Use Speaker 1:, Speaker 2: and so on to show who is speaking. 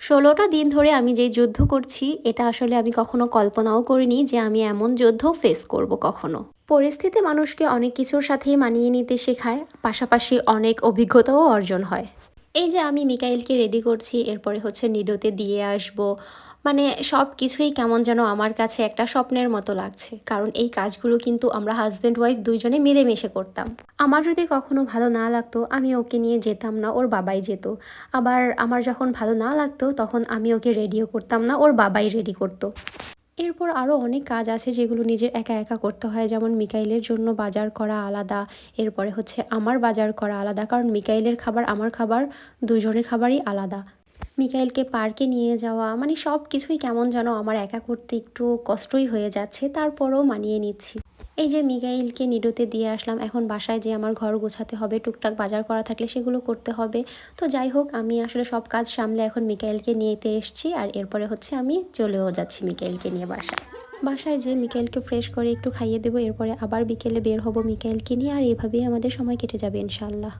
Speaker 1: ষোলোটা দিন ধরে আমি যে যুদ্ধ করছি, এটা আসলে আমি কখনো কল্পনাও করিনি যে আমি এমন যুদ্ধ ফেস করব কখনো। পরিস্থিতি মানুষকে অনেক কিছুর সাথেই মানিয়ে নিতে শেখায়, পাশাপাশি অনেক অভিজ্ঞতাও অর্জন হয়। এই যে আমি মিকাইলকে রেডি করছি, এরপরে হচ্ছে নিডোতে দিয়ে আসব মানে সব কিছুই কেমন যেন আমার কাছে একটা স্বপ্নের মতো লাগছে। কারণ এই কাজগুলো কিন্তু আমরা হাজব্যান্ড ওয়াইফ দুইজনে মিলেমিশে করতাম। আমার যদি কখনো ভালো না লাগতো, আমি ওকে নিয়ে যেতাম না, ওর বাবাই যেত। আবার আমার যখন ভালো না লাগতো, তখন আমি ওকে রেডিও করতাম না, ওর বাবাই রেডি করতো। এরপর আরও অনেক কাজ আছে যেগুলো নিজের একা একা করতে হয়, যেমন মিকাইলের জন্য বাজার করা আলাদা, এরপরে হচ্ছে আমার বাজার করা আলাদা, কারণ মিকাইলের খাবার আমার খাবার, দুজনের খাবারই আলাদা। মিকাইলকে পার্কে নিয়ে যাওয়া মানে সব কিছুই কেমন যেন আমার একা করতে একটু কষ্টই হয়ে যাচ্ছে, তারপরও মানিয়ে নিচ্ছি। এই যে মিকাইলকে নিডোতে দিয়ে আসলাম, এখন বাসায় যে আমার ঘর গোছাতে হবে, টুকটাক বাজার করা থাকলে সেগুলো করতে হবে। তো যাই হোক, আমি আসলে সব কাজ সামলে এখন মিকাইলকে নিয়েতে এসছি, আর এরপরে হচ্ছে আমি চলেও যাচ্ছি মিকাইলকে নিয়ে বাসায়। বাসায় যে মিকাইলকে ফ্রেশ করে একটু খাইয়ে দেবো, এরপরে আবার বিকেলে বের হব মিকাইলকে নিয়ে, আর এভাবেই আমাদের সময় কেটে যাবে ইনশাল্লাহ